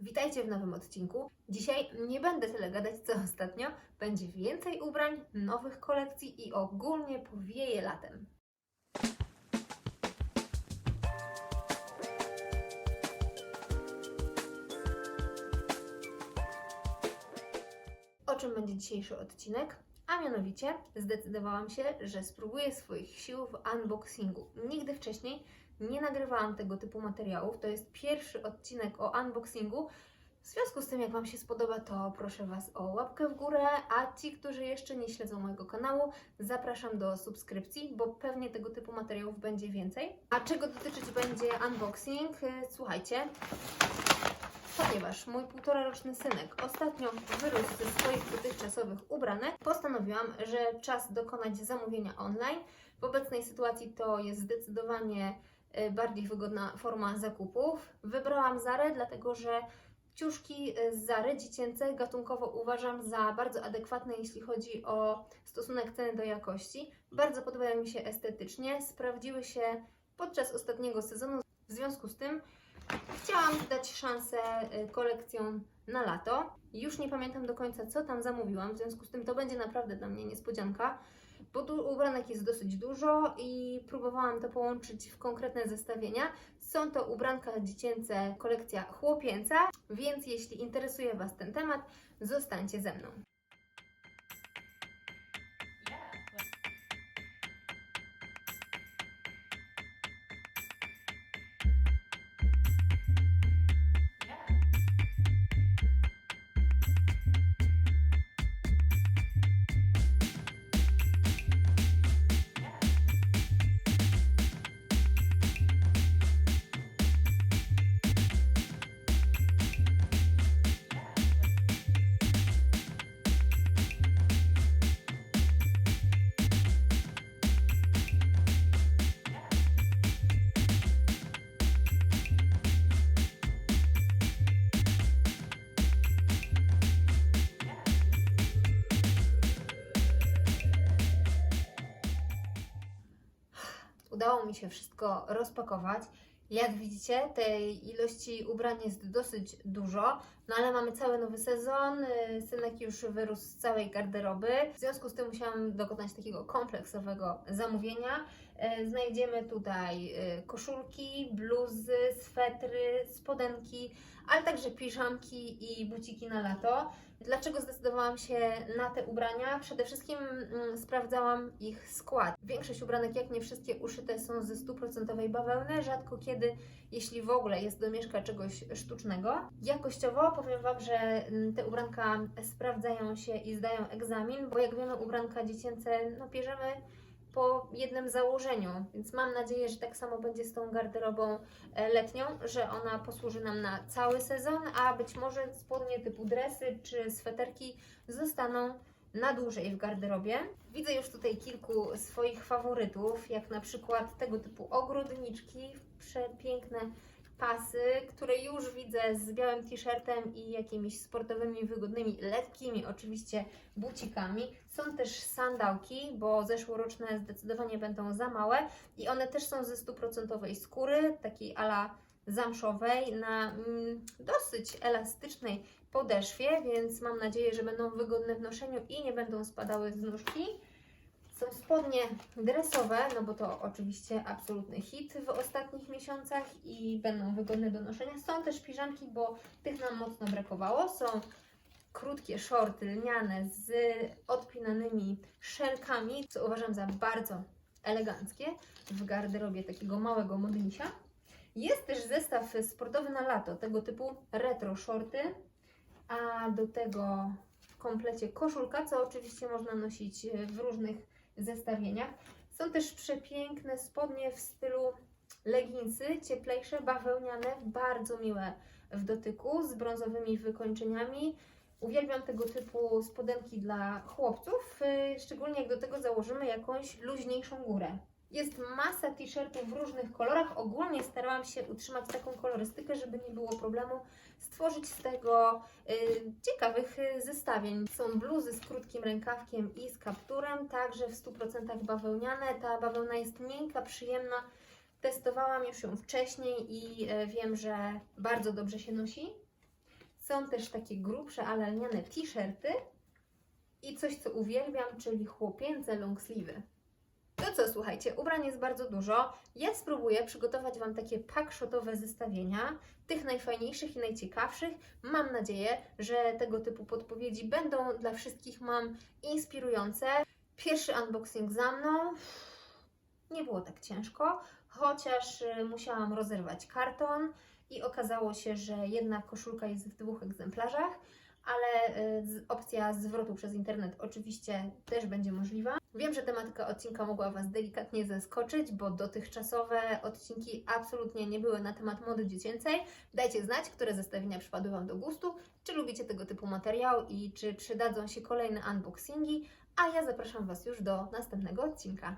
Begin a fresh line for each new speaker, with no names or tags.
Witajcie w nowym odcinku. Dzisiaj nie będę tyle gadać co ostatnio. Będzie więcej ubrań, nowych kolekcji i ogólnie powieje latem. O czym będzie dzisiejszy odcinek? A mianowicie zdecydowałam się, że spróbuję swoich sił w unboxingu. Nigdy wcześniej nie nagrywałam tego typu materiałów. To jest pierwszy odcinek o unboxingu. W związku z tym, jak Wam się spodoba, to proszę Was o łapkę w górę, a ci, którzy jeszcze nie śledzą mojego kanału, zapraszam do subskrypcji, bo pewnie tego typu materiałów będzie więcej. A czego dotyczyć będzie unboxing? Y, Słuchajcie, ponieważ mój półtoraroczny synek ostatnio wyrósł ze swoich dotychczasowych ubranek, postanowiłam, że czas dokonać zamówienia online. W obecnej sytuacji to jest zdecydowanie y, bardziej wygodna forma zakupów. Wybrałam Zarę, dlatego że ciuszki y, z Zary dziecięce gatunkowo uważam za bardzo adekwatne, jeśli chodzi o stosunek ceny do jakości. Bardzo podobają mi się estetycznie, sprawdziły się podczas ostatniego sezonu. W związku z tym chciałam dać szansę y, kolekcjom na lato. Już nie pamiętam do końca, co tam zamówiłam, w związku z tym to będzie naprawdę dla mnie niespodzianka, bo tu ubranek jest dosyć dużo i próbowałam to połączyć w konkretne zestawienia. Są to ubranka dziecięce, kolekcja chłopięca, więc jeśli interesuje Was ten temat, zostańcie ze mną. Udało mi się wszystko rozpakować. Jak widzicie, tej ilości ubrań jest dosyć dużo, no ale mamy cały nowy sezon. y, Synek już wyrósł z całej garderoby. W związku z tym musiałam dokonać takiego kompleksowego zamówienia. Y, Znajdziemy tutaj y, koszulki, bluzy, swetry, spodenki, ale także piżamki i buciki na lato. Dlaczego zdecydowałam się na te ubrania? Przede wszystkim mm, sprawdzałam ich skład. Większość ubranek, jak nie wszystkie, uszyte są ze stuprocentowej bawełny. Rzadko kiedy, jeśli w ogóle, jest domieszka czegoś sztucznego. Jakościowo powiem Wam, że mm, te ubranka sprawdzają się i zdają egzamin, bo jak wiemy, ubranka dziecięce no, bierzemy po jednym założeniu, więc mam nadzieję, że tak samo będzie z tą garderobą e, letnią, że ona posłuży nam na cały sezon, a być może spodnie typu dresy czy sweterki zostaną na dłużej w garderobie. Widzę już tutaj kilku swoich faworytów, jak na przykład tego typu ogrodniczki, przepiękne pasy, które już widzę z białym t-shirtem i jakimiś sportowymi, wygodnymi, lekkimi oczywiście bucikami. Są też sandałki, bo zeszłoroczne zdecydowanie będą za małe i one też są ze stuprocentowej skóry, takiej ala zamszowej, na mm, dosyć elastycznej podeszwie, więc mam nadzieję, że będą wygodne w noszeniu i nie będą spadały z nóżki. Są spodnie dresowe, no bo to oczywiście absolutny hit w ostatnich miesiącach i będą wygodne do noszenia. Są też piżamki, bo tych nam mocno brakowało. Są krótkie shorty lniane z odpinanymi szelkami, co uważam za bardzo eleganckie w garderobie takiego małego modlisia. Jest też zestaw sportowy na lato, tego typu retro shorty, a do tego w komplecie koszulka, co oczywiście można nosić w różnych zestawieniach. Są też przepiękne spodnie w stylu leginsy, cieplejsze, bawełniane, bardzo miłe w dotyku, z brązowymi wykończeniami. Uwielbiam tego typu spodenki dla chłopców, yy, szczególnie jak do tego założymy jakąś luźniejszą górę. Jest masa t-shirtów w różnych kolorach. Ogólnie starałam się utrzymać taką kolorystykę, żeby nie było problemu stworzyć z tego y, ciekawych y, zestawień. Są bluzy z krótkim rękawkiem i z kapturem, także w 100% bawełniane. Ta bawełna jest miękka, przyjemna. Testowałam już ją wcześniej i y, wiem, że bardzo dobrze się nosi. Są też takie grubsze, ale lniane t-shirty i coś, co uwielbiam, czyli chłopięce long sleeve'y. To co, słuchajcie, ubrań jest bardzo dużo. Ja spróbuję przygotować Wam takie packshotowe zestawienia, tych najfajniejszych i najciekawszych. Mam nadzieję, że tego typu podpowiedzi będą dla wszystkich mam inspirujące. Pierwszy unboxing za mną. Nie było tak ciężko, chociaż y, musiałam rozerwać karton i okazało się, że jedna koszulka jest w dwóch egzemplarzach, ale y, opcja zwrotu przez internet oczywiście też będzie możliwa. Wiem, że tematyka odcinka mogła Was delikatnie zaskoczyć, bo dotychczasowe odcinki absolutnie nie były na temat mody dziecięcej. Dajcie znać, które zestawienia przypadły Wam do gustu, czy lubicie tego typu materiał i czy przydadzą się kolejne unboxingi, a ja zapraszam Was już do następnego odcinka.